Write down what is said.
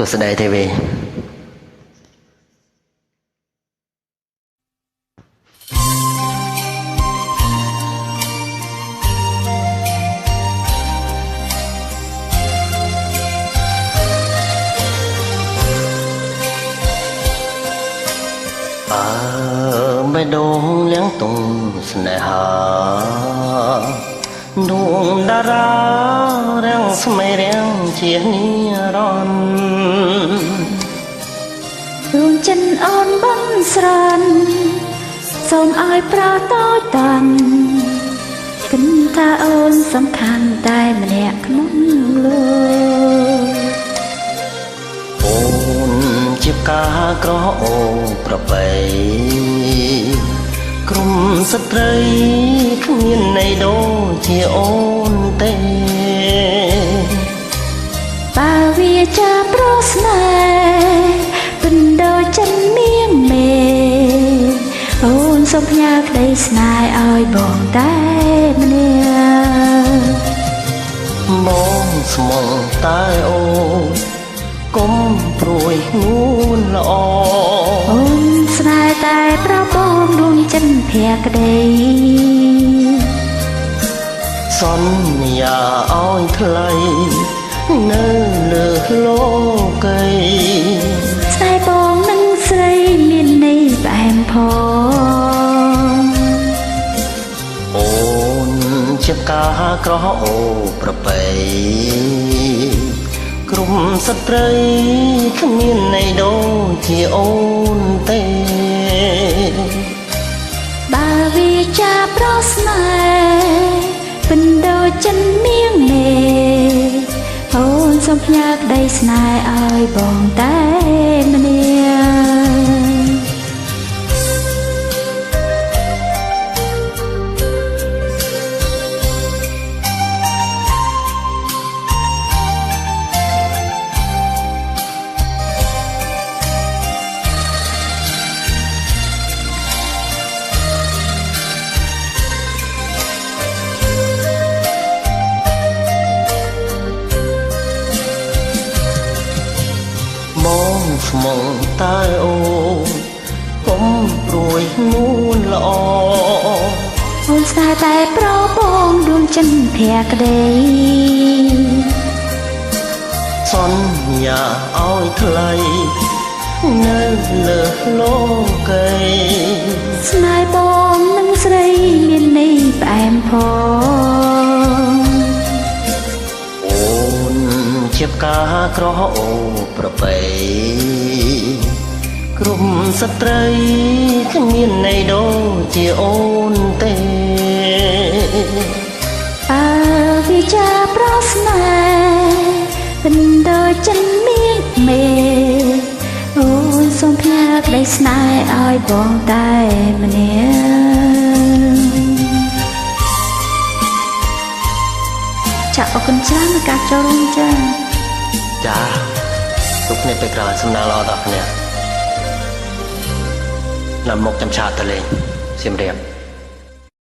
សួស្តីទេវីអើបេះដូងលៀងតុងស្នេហាដួងតារារាំងស្មីរាំងជានិ ចិនអូនបងស្រានសូមឲ្យប្រោតូចតាន់គិនថាអូនសំខាន់តែម្នាក់ក្នុងលោកអូនជាផ្កាក្រអូប្របីក្រុមស្ត្រីគ្មានន័យដូចជាអូនទេបើវាចាប្រស្នេ សូមផ្ញើក្តីស្នេហ៍ឲ្យបងតែម្នាក់បងស្មងតែអូនកុំព្រួយងួនល្អអូនស្នេហ៍តែប្របងដួងចិនភក្តីសន្យាឲ្យថ្លៃនៅលើលោកីស្កាក្រអូប្របីក្រុមស្ត្រីគ្មានន័យដូចជាអូនទេបើវាចាប្រស្នេហ៍ពិនដូចចិនមៀងមេអូនសូមផ្ញើក្តីស្នេហ៍ឲ្យបងតែ ស្មងតែអូនកុំព្រួយងួនល្អអូនស្នេហ៍តែប្របងដួងចិនភក្តីសន្យាឲ្យថ្លៃនៅលើលោកីស្នេហ៍បងនឹងស្រីមានន័យផ្អែមផងអូនជាផ្កាក្រអូប្របី ក្រុមស្ត្រីគ្មានន័យដូចជាអូនទេអើវាចាប្រស្នេហ៍ពិនដូចចិនមៀងមេអូនសូមផ្ញើក្តីស្នេហ៍ឲ្យបងតែម្នាក់ចាអរគុណច្រើននៃការចូលរួមចាចាទុកគ្នាពេលក្រោយសំណាងល្អដល់គ្នា ណាំមុខចាំឆាតទៅលេងសៀមរាប